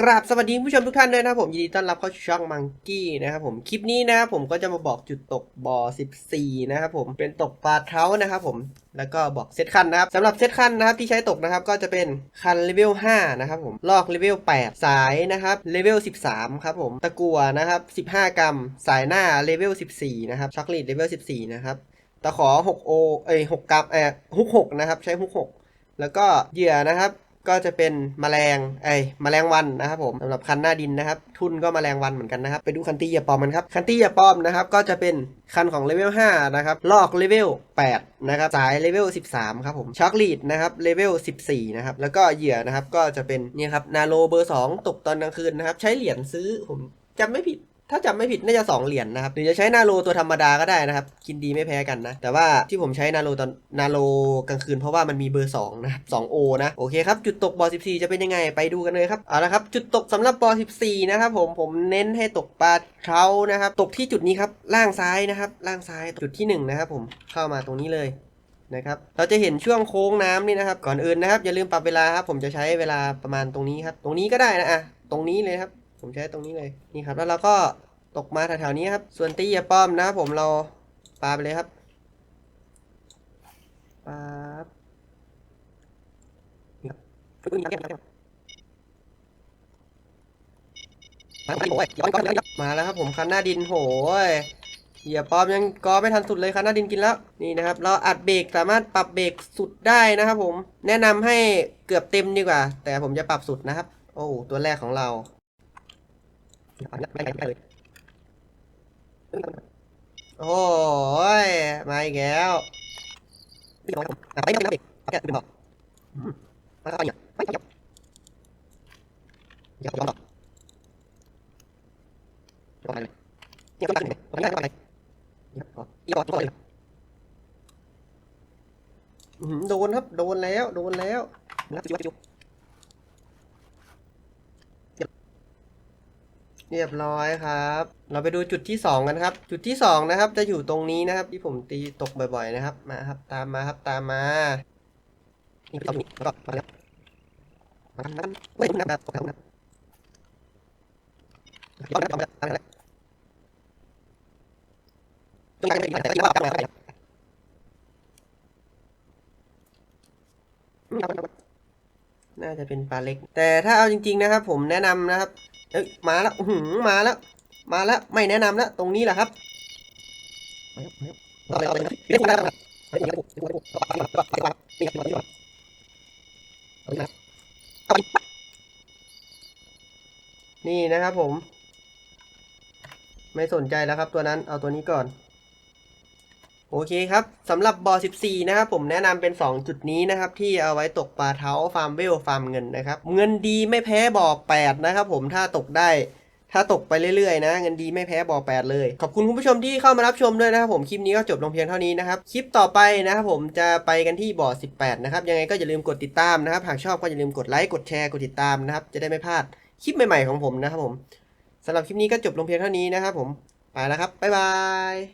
กราบสวัสดีผู้ชมทุกท่านด้วยนะครับผมยินดีต้อนรับเข้าช่องมังกี้นะครับผมคลิปนี้นะครับผมก็จะมาบอกจุดตกบ่อ 14 นะครับผมเป็นตกปลาเท้านะครับผมแล้วก็บอกเซตคันนะครับสำหรับเซตคันนะครับที่ใช้ตกนะครับก็จะเป็นคันเลเวล 5 นะครับผมลอกเลเวล 8 สายนะครับเลเวล 13 ครับผมตะกัวนะครับ 15 กรัม สายหน้าเลเวล 14 นะครับช็อกโกแลตเลเวล 14 นะครับตะขอ 6 โอเอ้ย6กรัมเอ่อฮุก6นะครับใช้ฮุก6แล้วก็เหยื่อนะครับ ก็จะเป็นแมลงไอ้ยแมลงวันนะครับผมสำหรับคันหน้าดินนะครับ ทุนก็แมลงวันเหมือนกันนะครับ ไปดูคันตี้เหยื่อปอมกันครับ คันตี้เหยื่อปอมนะครับ ก็จะเป็นคันของเลเวล5นะครับ ลอกเลเวล8นะครับ สายเลเวล13 ครับผม ช็อกลีดนะครับเลเวล14 นะครับ แล้วก็เหยื่อนะครับ ก็จะเป็นเนี่ยครับ นาโลเบอร์ 2 ตกตอนกลางคืนนะครับ ใช้เหรียญซื้อผมจำไม่ผิด ถ้าจำไม่ผิดน่าจะ2เหรียญนะครับหรือจะใช้นาโลตัวธรรมดาก็ได้นะครับ กินดีไม่แพ้กันนะ แต่ว่าที่ผมใช้นาโลตอนนาโลกลางคืนเพราะว่ามันมีเบอร์2นะครับ 2O นะโอเคครับจุดตกบอ14 จะเป็นยังไงไปดูกันเลยครับเอาละครับจุดตกสำหรับบอ14นะครับผมผมเน้นให้ตกปลาเท้านะครับตกที่จุดนี้ครับล่างซ้ายนะครับล่างซ้ายจุดที่หนึ่งนะครับผมเข้ามาตรงนี้เลยนะครับเราจะเห็นช่วงโค้งน้ำนี่นะครับ ก่อนอื่นนะครับ อย่าลืมปรับเวลาครับ ผมจะใช้เวลาประมาณตรงนี้ครับ ตรงนี้ก็ได้นะอะตรงนี้เลยครับ ผมใช้ตรงนี้เลยนี่ครับ แล้วเราก็ตกมาแถวๆนี้ครับ ส่วนตีอย่าป้อมนะครับผมเราปาไปเลยครับปาบนี่ครับฟึ๊บยับมาแล้วครับผมคันหน้าดินโหยเหยียบปอมยังกอไม่ทันสุดเลยคันหน้าดินกินแล้วนี่นะครับ เราอัดเบรกสามารถปรับเบรกสุดได้นะครับผมแนะนำให้เกือบเต็มดีกว่า แต่ผมจะปรับสุดนะครับ โอ้ตัวแรกของเรา โอ้ยมาอีกแล้วไปไม่ได้เบรกแกดึงออกมาแล้วก็เนี่ยไปยับยับยับยับยับไปเลยเนี่ยตัวนี้ตัวนี้อะไรอีกตัวเลยโดนครับ โดนแล้ว โดนแล้วนะจุ๊บจุ๊บ เรียบร้อยครับ เราไปดูจุดที่สองกันครับ จุดที่สองนะครับ จะอยู่ตรงนี้นะครับ ที่ผมตีตกบ่อยๆนะครับ มาครับ ตามมาครับ ตามมานี่ตรงนี้แล้วก็มาแล้วมาทำนั้นเว้ยตรงนั้นนะตกแถวนั้นตอนนั้นตอนนั้นตอนนั้นตรงนี้ตรงนี้ตรงนี้ตรงนี้น่าจะเป็นปลาเล็ก แต่ถ้าเอาจริง ๆ นะครับ ผมแนะนำนะครับ เอ้ยมาแล้วหืมมาแล้ว มาแล้วไม่แนะนำแล้วตรงนี้แหละครับนี่นะครับผม ไม่สนใจแล้วครับตัวนั้นเอาตัวนี้ก่อน โอเคครับสำหรับบอ14 นะครับผมแนะนำเป็น 2 จุดนี้นะครับที่เอาไว้ตกปลาเท้าฟาร์มเวลฟาร์มเงินนะครับเงินดีไม่แพ้บ่อ 8 นะครับผมถ้าตกได้ถ้าตกไปเรื่อยๆ นะ เงินดีไม่แพ้บ่อ8เลย ขอบคุณคุณผู้ชมที่เข้ามารับชมด้วยนะครับผมคลิปนี้ก็จบลงเพียงเท่านี้นะครับ คลิปต่อไปนะครับผมจะไปกันที่บ่อ 18 นะครับ ยังไงก็อย่าลืมกดติดตามนะครับ หากชอบก็อย่าลืมกดไลค์กดแชร์กดติดตามนะครับ จะได้ไม่พลาดคลิปใหม่ๆของผมนะครับผมสำหรับคลิปนี้ก็จบลงเพียงเท่านี้นะครับผมไปแล้วครับบ๊ายบาย